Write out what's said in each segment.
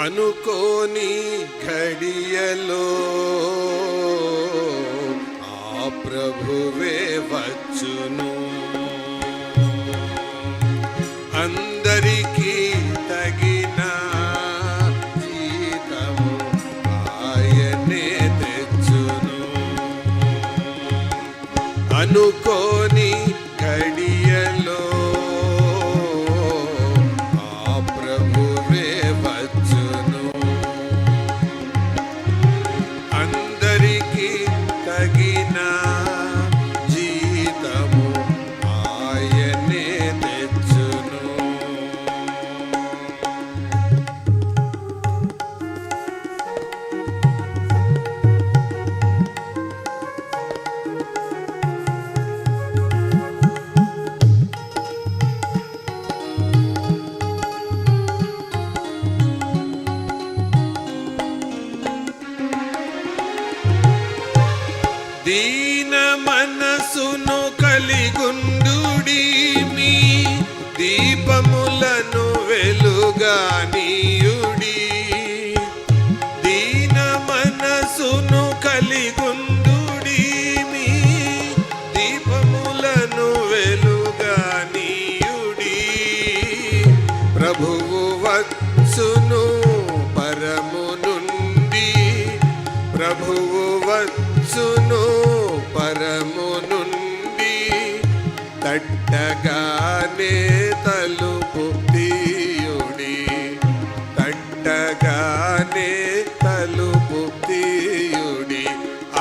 అనుకోని ఘడియలో ఆ ప్రభువే వచ్చును. అందరికీ తగిన జీతము ఆయనే తెచ్చును. అనుకో దీపములను వెలుగానీయుడి దీన మనసును కలిగుందుడి మీ. దీపములను వెలుగానీయుడి ప్రభువు వచ్చును పరము నుండి. ప్రభువు వచ్చును పరము నుండి. తట్టగా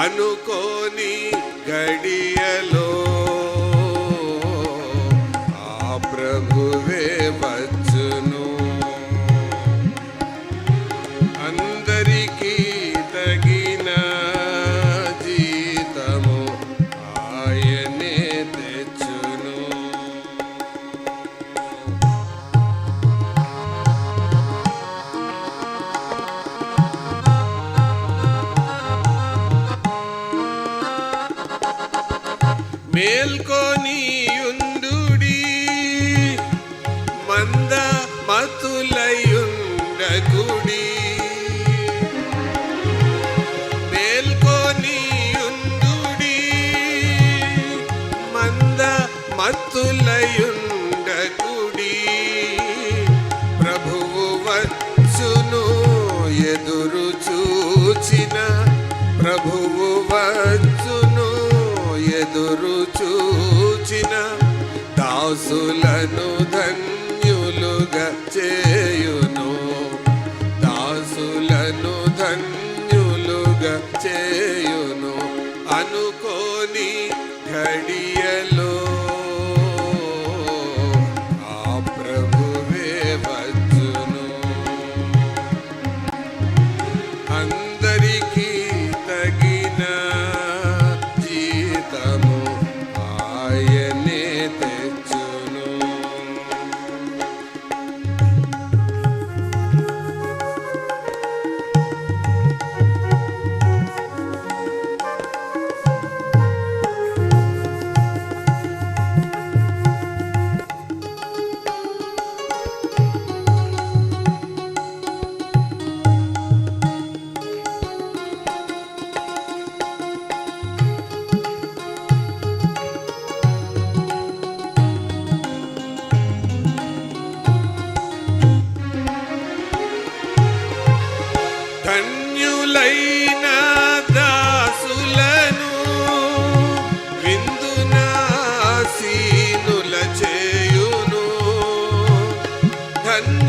అనుకోని గడియలో మేల్కొనియుండుడి. మంద మతులయుండకుడి మేల్కొనియుండుడి. మంద మత్తులయుండకుడి ప్రభువు వచ్చును ఎదురు చూచిన ప్రభువు ఎదురు చూచిన దాసులను ధన్యులుగా చేయును. విందులైన దాసులను విందునాసీనుల చేయును. ధన్య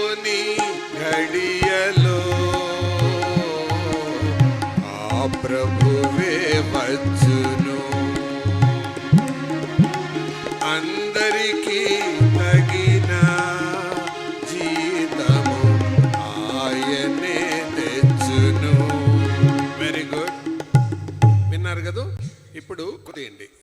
వచ్చును అందరికీ తగిన జీతము ఆయనే తెచ్చును. వెరీ గుడ్ విన్నారు కదా? ఇప్పుడు కొద్దియండి.